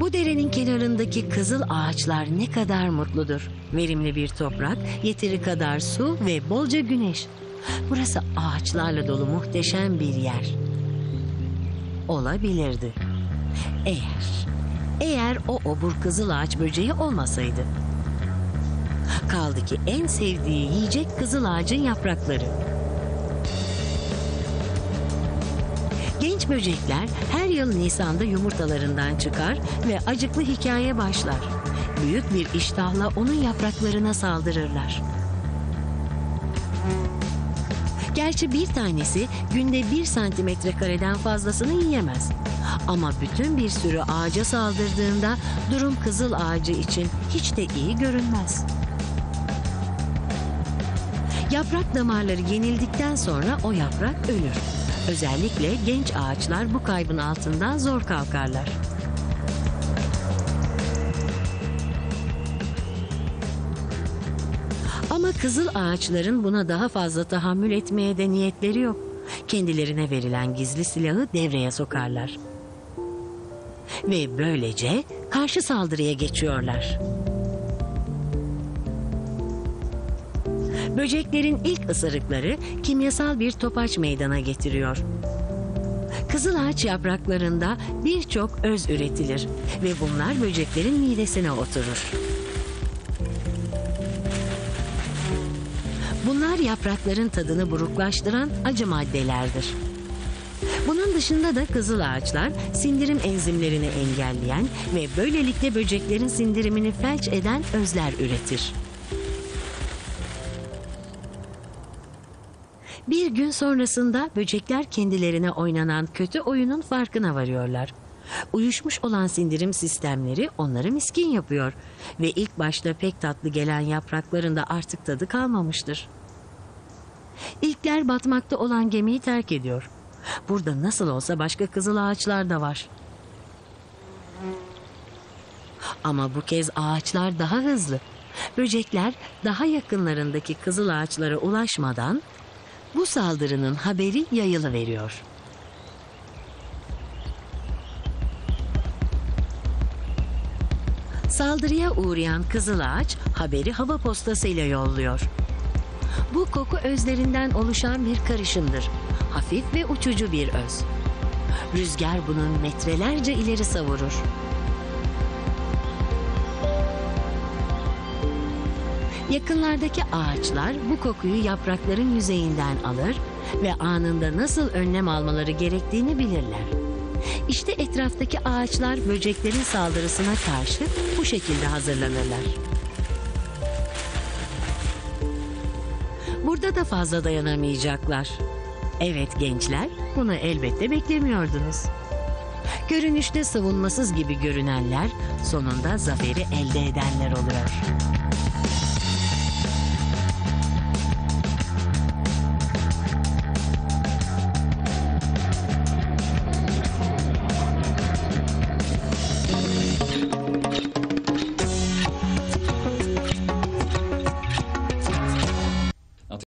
Bu derenin kenarındaki kızıl ağaçlar ne kadar mutludur. Verimli bir toprak, yeteri kadar su ve bolca güneş. Burası ağaçlarla dolu muhteşem bir yer. Olabilirdi. Eğer, eğer o obur kızıl ağaç böceği olmasaydı. Kaldı ki en sevdiği yiyecek kızıl ağacın yaprakları. Genç böcekler her yıl Nisan'da yumurtalarından çıkar ve acıklı hikaye başlar. Büyük bir iştahla onun yapraklarına saldırırlar. Gerçi bir tanesi günde bir santimetre kareden fazlasını yiyemez. Ama bütün bir sürü ağaca saldırdığında durum kızıl ağacı için hiç de iyi görünmez. Yaprak damarları yenildikten sonra o yaprak ölür. Özellikle genç ağaçlar bu kaybın altından zor kalkarlar. Ama kızıl ağaçların buna daha fazla tahammül etmeye de niyetleri yok. Kendilerine verilen gizli silahı devreye sokarlar. Ve böylece karşı saldırıya geçiyorlar. Böceklerin ilk ısırıkları kimyasal bir topaç meydana getiriyor. Kızıl ağaç yapraklarında birçok öz üretilir ve bunlar böceklerin midesine oturur. Bunlar yaprakların tadını buruklaştıran acı maddelerdir. Bunun dışında da kızıl ağaçlar sindirim enzimlerini engelleyen ve böylelikle böceklerin sindirimini felç eden özler üretir. Bir gün sonrasında böcekler kendilerine oynanan kötü oyunun farkına varıyorlar. Uyuşmuş olan sindirim sistemleri onları miskin yapıyor ve ilk başta pek tatlı gelen yapraklarında artık tadı kalmamıştır. İlkler batmakta olan gemiyi terk ediyor. Burada nasıl olsa başka kızıl ağaçlar da var. Ama bu kez ağaçlar daha hızlı. Böcekler daha yakınlarındaki kızıl ağaçlara ulaşmadan bu saldırının haberi yayılı veriyor. Saldırıya uğrayan kızıl ağaç haberi hava postasıyla yolluyor. Bu koku özlerinden oluşan bir karışımdır. Hafif ve uçucu bir öz. Rüzgar bunun metrelerce ileri savurur. Yakınlardaki ağaçlar bu kokuyu yaprakların yüzeyinden alır ve anında nasıl önlem almaları gerektiğini bilirler. İşte etraftaki ağaçlar böceklerin saldırısına karşı bu şekilde hazırlanırlar. Burada da fazla dayanamayacaklar. Evet gençler, bunu elbette beklemiyordunuz. Görünüşte savunmasız gibi görünenler sonunda zaferi elde edenler oluyor.